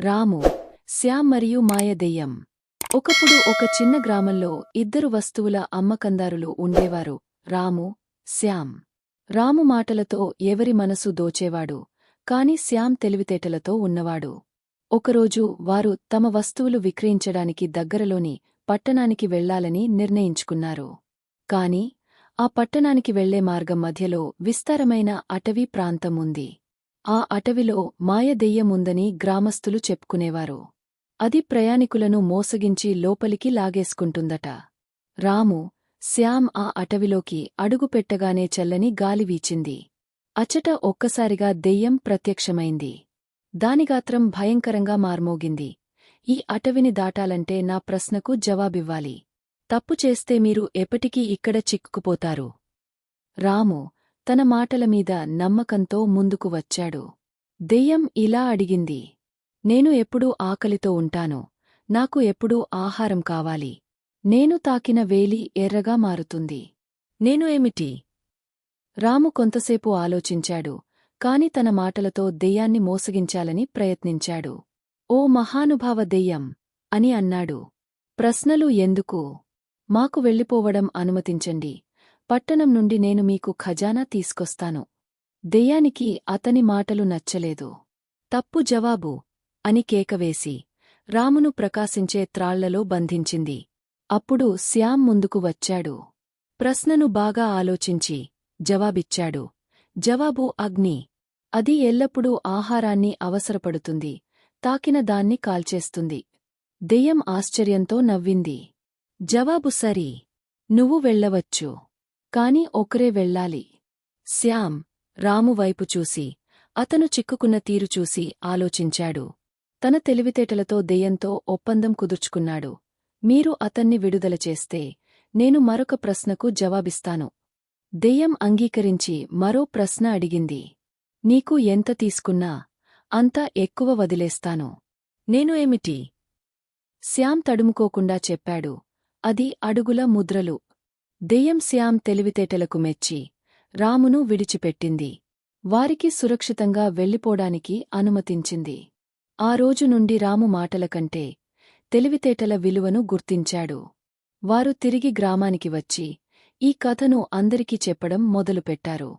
రాము శ్యామ్ మరియు మాయదెయ్యం ఒకప్పుడు ఒక చిన్న గ్రామంలో ఇద్దరు వస్తువుల అమ్మకందారులు ఉండేవారు రాము శ్యామ్. రాము మాటలతో ఎవరి మనసు దోచేవాడు కాని శ్యామ్ తెలివితేటలతో ఉన్నవాడు. ఒకరోజు వారు తమ వస్తువులు విక్రయించడానికి దగ్గరలోని పట్టణానికి వెళ్ళాలని నిర్ణయించుకున్నారు. కాని ఆ పట్టణానికి వెళ్ళే మార్గం మధ్యలో విస్తారమైన అటవీ ప్రాంతం ఉంది. ఆ అటవిలో మాయదెయ్యముందని గ్రామస్థులు చెప్పుకునేవారు. అది ప్రయాణికులను మోసగించి లోపలికి లాగేసుకుంటుందట. రాము శ్యామ్ ఆ అటవిలోకి అడుగుపెట్టగానే చల్లని గాలి వీచింది. అచట ఒక్కసారిగా దెయ్యం ప్రత్యక్షమైంది. దానిగాత్రం భయంకరంగా మార్మోగింది. ఈ అటవిని దాటాలంటే నా ప్రశ్నకు జవాబివ్వాలి. తప్పు చేస్తే మీరు ఎప్పటికీ ఇక్కడ చిక్కుకుపోతారు. రాము తన మాటల మీద నమ్మకంతో ముందుకు వచ్చాడు. దెయ్యం ఇలా అడిగింది నేను ఎప్పుడూ ఆకలితో ఉంటాను నాకు ఎప్పుడూ ఆహారం కావాలి నేను తాకిన వేలి ఎర్రగా మారుతుంది నేను ఏమిటి రాము కొంతసేపు ఆలోచించాడు కాని తన మాటలతో దెయ్యాన్ని మోసగించాలని ప్రయత్నించాడు. ఓ మహానుభావ దెయ్యం అని అన్నాడు. ప్రశ్నలు ఎందుకు? మాకు వెళ్ళిపోవడం అనుమతించండి పట్టణం నుండి నేను మీకు ఖజానా తీసుకొస్తాను. దెయ్యానికి అతని మాటలు నచ్చలేదు. తప్పు జవాబు! అని కేకవేసి రామును ప్రకాశించే త్రాళ్ళలో బంధించింది. అప్పుడు శ్యామ్ ముందుకు వచ్చాడు. ప్రశ్నను బాగా ఆలోచించి జవాబిచ్చాడు. జవాబు అగ్ని! అది ఎల్లప్పుడూ ఆహారాన్ని అవసరపడుతుంది. తాకిన దాన్ని కాల్చేస్తుంది. దెయ్యం ఆశ్చర్యంతో నవ్వింది. జవాబు సరి! నువ్వు వెళ్ళవచ్చు. కాని ఒకరే వెళ్ళాలి. శ్యామ్ రాము వైపు చూసి అతను చిక్కుకున్న తీరు చూసి ఆలోచించాడు. తన తెలివితేటలతో దెయ్యంతో ఒప్పందం కుదుర్చుకున్నాడు. మీరు అతన్ని విడుదల చేస్తే నేను మరొక ప్రశ్నకు జవాబిస్తాను. దెయ్యం అంగీకరించి మరో ప్రశ్న అడిగింది. నీకు ఎంత తీసుకున్నా అంత ఎక్కువ వదిలేస్తాను. నేను ఏమిటి? శ్యామ్ తడుముకోకుండా చెప్పాడు. అది అడుగుల ముద్రలు. దెయ్యం శ్యామ్ తెలివితేటలకు మెచ్చి రామును విడిచిపెట్టింది. వారికి సురక్షితంగా వెళ్ళిపోడానికి అనుమతించింది. ఆ రోజు నుండి రాము మాటల కంటే తెలివితేటల విలువను గుర్తించాడు. వారు తిరిగి గ్రామానికి వచ్చి ఈ కథను అందరికీ చెప్పడం మొదలుపెట్టారు.